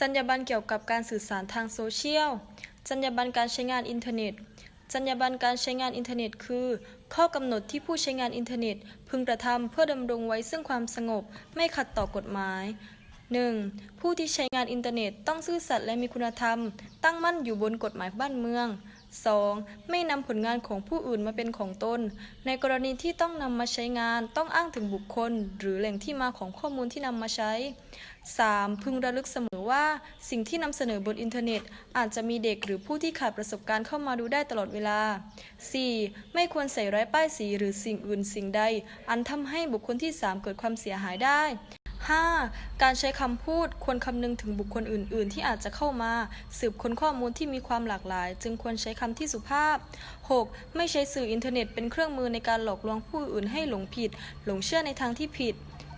จรรยาบรรณเกี่ยวกับการสื่อสารทางโซเชียล จรรยาบรรณการใช้งานอินเทอร์เน็ต จรรยาบรรณการใช้งานอินเทอร์เน็ตคือ ข้อกำหนดที่ผู้ใช้งานอินเทอร์เน็ต พึงกระทำเพื่อดำรงไว้ซึ่งความสงบ ไม่ขัดต่อกฎหมาย 1. ผู้ที่ใช้งานอินเทอร์เน็ตต้องซื่อสัตย์และมีคุณธรรม ตั้งมั่นอยู่บนกฎหมายบ้านเมือง 2. ไม่นำผลงานของผู้อื่นมาเป็นของตน ในกรณีที่ต้องนำมาใช้งานต้องอ้างถึงบุคคล หรือแหล่งที่มาของข้อมูลที่นำมาใช้ 3. พึงระลึกเสมอว่าสิ่งที่นำเสนอบนอินเทอร์เน็ต อาจจะมีเด็กหรือผู้ที่ขาดประสบการณ์เข้ามาดูได้ตลอดเวลา 4. ไม่ควรใส่ร้ายป้ายสีหรือสิ่งอื่นสิ่งใด อันทำให้บุคคลที่ 3 เกิดความเสียหายได้ 5. การใช้คำพูดควรคำนึงถึงบุคคลอื่น ๆ ที่อาจจะเข้ามา สืบค้นข้อมูลที่มีความหลากหลาย จึงควรใช้คำที่สุภาพ 6. ไม่ใช้สื่ออินเทอร์เน็ตเป็นเครื่องมือในการหลอกลวงผู้อื่นให้หลงผิด หลงเชื่อในทางที่ผิด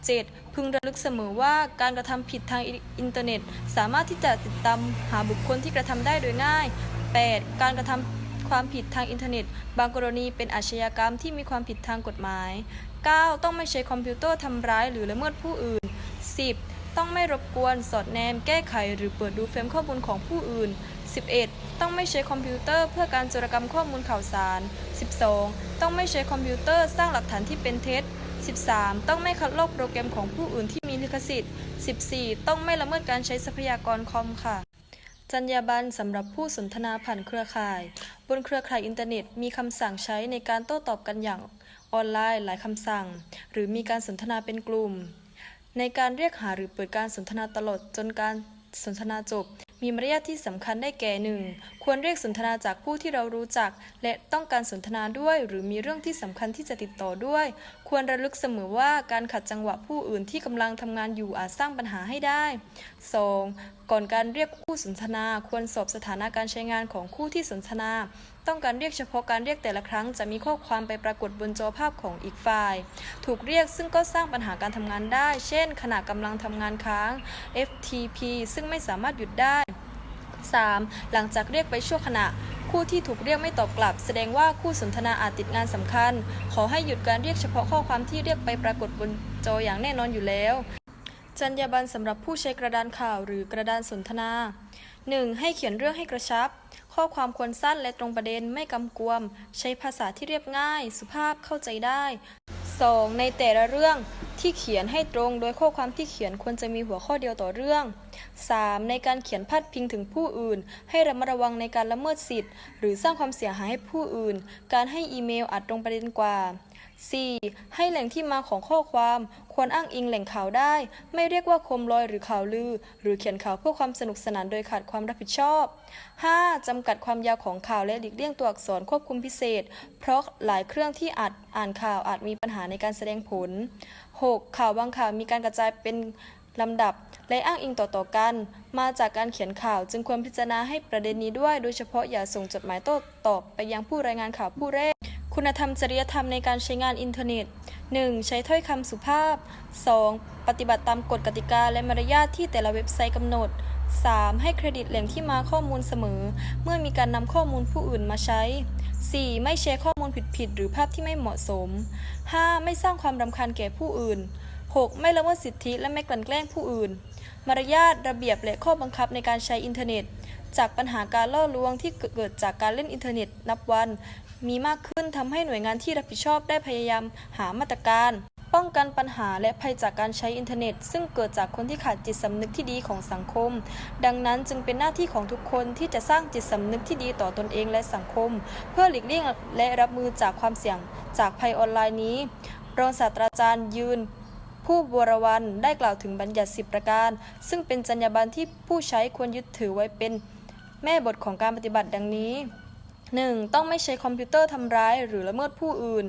7. พึงระลึกเสมอว่าการกระทำผิดทางอินเทอร์เน็ต สามารถที่จะติดตามหาบุคคลที่กระทำได้โดยง่าย 8. การกระทำความผิดทางอินเทอร์เน็ต บางกรณีเป็นอาชญากรรมที่มีความผิดทางกฎหมาย 9. ต้องไม่ใช้คอมพิวเตอร์ทำร้ายหรือละเมิดผู้อื่น 10. ต้องไม่รบกวนสอดแนมแก้ไขหรือเปิดดูเฟรมข้อมูลของผู้อื่น 11. ต้องไม่ใช้คอมพิวเตอร์เพื่อการโจรกรรมข้อมูลข่าวสาร 12. ต้องไม่ใช้คอมพิวเตอร์สร้างหลักฐานที่เป็นเท็จ 13. ต้องไม่คัดลอกโปรแกรมของผู้อื่นที่มีลิขสิทธิ์ 14. ต้องไม่ละเมิดการใช้ทรัพยากรคอมค่ะจรรยาบรรณสำหรับผู้สนทนาผ่านเครือข่าย บนเครือข่ายอินเทอร์เน็ตมีคำสั่งใช้ในการโต้ตอบกันอย่างออนไลน์หลายคำสั่ง หรือมีการสนทนาเป็นกลุ่ม ในการเรียกหาหรือเปิดการสนทนาตลอดจนการสนทนาจบ มีมารยาทที่สำคัญได้แก่หนึ่ง ควรเรียกสนทนาจากผู้ที่เรารู้จัก และต้องการสนทนาด้วย หรือมีเรื่องที่สำคัญที่จะติดต่อด้วย ควรระลึกเสมอว่าการขัดจังหวะผู้อื่นที่กำลังทำงานอยู่อาจสร้างปัญหาให้ได้ 2. ก่อนการเรียกคู่สนทนา ควรสอบสถานะการใช้งานของคู่ที่สนทนา ต้องการเรียกเฉพาะการเรียกแต่ละครั้ง จะมีข้อความไปปรากฏบนจอภาพของอีกฝ่าย ถูกเรียกซึ่งก็สร้างปัญหาการทำงานได้ เช่น ขณะกำลังทำงานค้าง FTP ซึ่งไม่สามารถหยุดได้ 3. หลังจากเรียกไปชั่วขณะ คู่ที่ถูกเรียกไม่ตอบกลับ แสดงว่าคู่สนทนาอาจติดงานสำคัญ ขอให้หยุดการเรียกเฉพาะข้อความที่เรียกไปปรากฏบนจออย่างแน่นอนอยู่แล้วจรรยาบรรณสำหรับผู้ใช้กระดานข่าวหรือกระดานสนทนา 1. ให้เขียนเรื่องให้กระชับ ข้อความควรสั้นและตรงประเด็นไม่กำกวม ใช้ภาษาที่เรียบง่าย สุภาพเข้าใจได้ 2. ในแต่ละเรื่องที่เขียนให้ตรงโดยข้อความที่เขียนควรจะมีหัวข้อเดียวต่อเรื่อง 3. ในการเขียนพาดพิงถึงผู้อื่น ให้ระมัดระวังในการละเมิดสิทธิ์ หรือสร้างความเสียหายให้ผู้อื่น การให้อีเมลอาจตรงประเด็นกว่า 4. ให้แหล่งที่มาของข้อความควรอ้างอิงแหล่งข่าวได้ ไม่เรียกว่าคมลอยหรือข่าวลือ หรือเขียนข่าวเพื่อความสนุกสนานโดยขาดความรับผิดชอบ 5. จำกัดความยาวของข่าวและหลีกเลี่ยงตัวอักษรควบคุมพิเศษ เพราะหลายเครื่องที่อาจอ่านข่าวอาจมีปัญหาในการแสดงผล 6. ข่าวบางข่าวมีการกระจายเป็นลำดับและอ้างอิงต่อๆกัน มาจากการเขียนข่าวจึงควรพิจารณาให้ประเด็นนี้ด้วย โดยเฉพาะอย่าส่งจดหมายโต้ตอบไปยังผู้รายงานข่าวผู้แรก คุณธรรมจริยธรรมในการใช้งานอินเทอร์เน็ต 1. ใช้ถ้อยคำสุภาพ 2. ปฏิบัติตามกฎกติกาและมารยาทที่แต่ละเว็บไซต์กำหนด 3. ให้เครดิตแหล่งที่มาข้อมูลเสมอ เมื่อมีการนำข้อมูลผู้อื่นมาใช้ 4. ไม่แชร์ข้อมูลผิดๆหรือภาพที่ไม่เหมาะสม 5. ไม่สร้างความรำคาญแก่ผู้อื่น 6. ไม่ละเมิดสิทธิและไม่กลั่นแกล้งผู้อื่น มารยาทระเบียบและข้อบังคับในการใช้อินเทอร์เน็ต จากปัญหาการล่อลวงที่เกิดจากการเล่นอินเทอร์เน็ต นับวันมีมากขึ้นทำให้หน่วยงานที่รับผิดชอบได้พยายามหามาตรการ ป้องกันปัญหาและภัยจากการใช้อินเทอร์เน็ต ซึ่งเกิดจากคนที่ขาดจิตสำนึกที่ดีของสังคม ดังนั้นจึงเป็นหน้าที่ของทุกคนที่จะสร้างจิตสำนึกที่ดีต่อตนเองและสังคม เพื่อหลีกเลี่ยงและรับมือจากความเสี่ยงจากภัยออนไลน์นี้รองศาสตราจารย์ยืน ผู้บวรวันได้กล่าวถึงบัญญัติ 10 ประการ ซึ่งเป็นจรรยาบรรณที่ผู้ใช้ควรยึดถือไว้เป็นแม่บทของการปฏิบัติดังนี้ 1. ต้องไม่ใช้คอมพิวเตอร์ทำร้ายหรือละเมิดผู้อื่น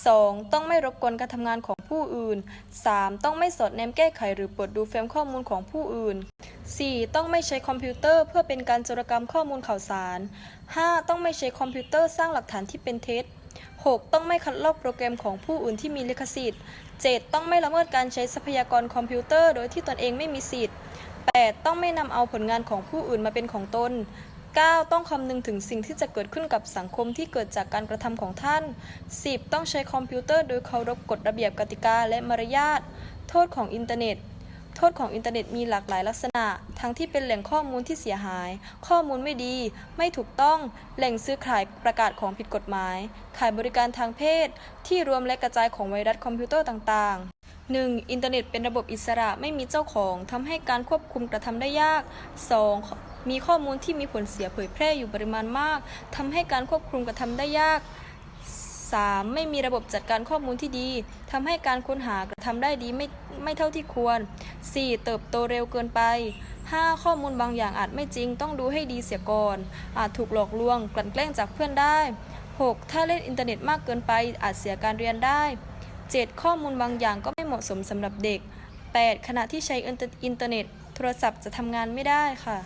2. ต้องไม่รบกวนการทำงานของผู้อื่น 3. ต้องไม่สอดแนมแก้ไขหรือเปิดดูเฟรมข้อมูลของผู้อื่น 4. ต้องไม่ใช้คอมพิวเตอร์เพื่อเป็นการโจรกรรมข้อมูลข่าวสาร 5. ต้องไม่ใช้คอมพิวเตอร์สร้างหลักฐานที่เป็นเท็จ 6. ต้องไม่คัดลอกโปรแกรมของผู้อื่นที่มีลิขสิทธิ์ 7. ต้องไม่ละเมิดการใช้ทรัพยากรคอมพิวเตอร์ โดยที่ตนเองไม่มีสิทธิ์ 8. ต้องไม่นำเอาผลงานของผู้อื่นมาเป็นของตน 9. ต้องคำนึงถึงสิ่งที่จะเกิดขึ้นกับสังคมที่เกิดจากการกระทำของท่าน 10. ต้องใช้คอมพิวเตอร์โดยเคารพกฎระเบียบกติกาและมารยาท โทษของอินเทอร์เน็ต โทษของอินเทอร์เน็ตมีหลากหลายลักษณะ ทั้งที่เป็นแหล่งข้อมูลที่เสียหาย ข้อมูลไม่ดี ไม่ถูกต้อง แหล่งซื้อขายประกาศของผิดกฎหมาย ขายบริการทางเพศ ที่รวมและกระจายของไวรัสคอมพิวเตอร์ต่าง ๆ 1. อินเทอร์เน็ตเป็นระบบอิสระไม่มีเจ้าของทำให้การควบคุมกระทำได้ยาก 2. มีข้อมูลที่มีผลเสียเผยแพร่อยู่ปริมาณมากทำให้การควบคุมกระทำได้ยาก 3. ไม่มีระบบจัดการข้อมูลที่ดีทำให้การค้นหากระทำได้ดีไม่ไม่เท่าที่ควร 4. เติบโตเร็วเกินไป 5. ข้อมูลบางอย่างอาจไม่จริง ต้องดูให้ดีเสียก่อน อาจถูกหลอกลวง กลั่นแกล้งจากเพื่อนได้ 6. ถ้าเล่นอินเทอร์เน็ตมากเกินไป อาจเสียการเรียนได้ 7. ข้อมูลบางอย่างก็ไม่เหมาะสมสำหรับเด็ก 8. ขณะที่ใช้อินเทอร์เน็ต โทรศัพท์จะทำงานไม่ได้ค่ะ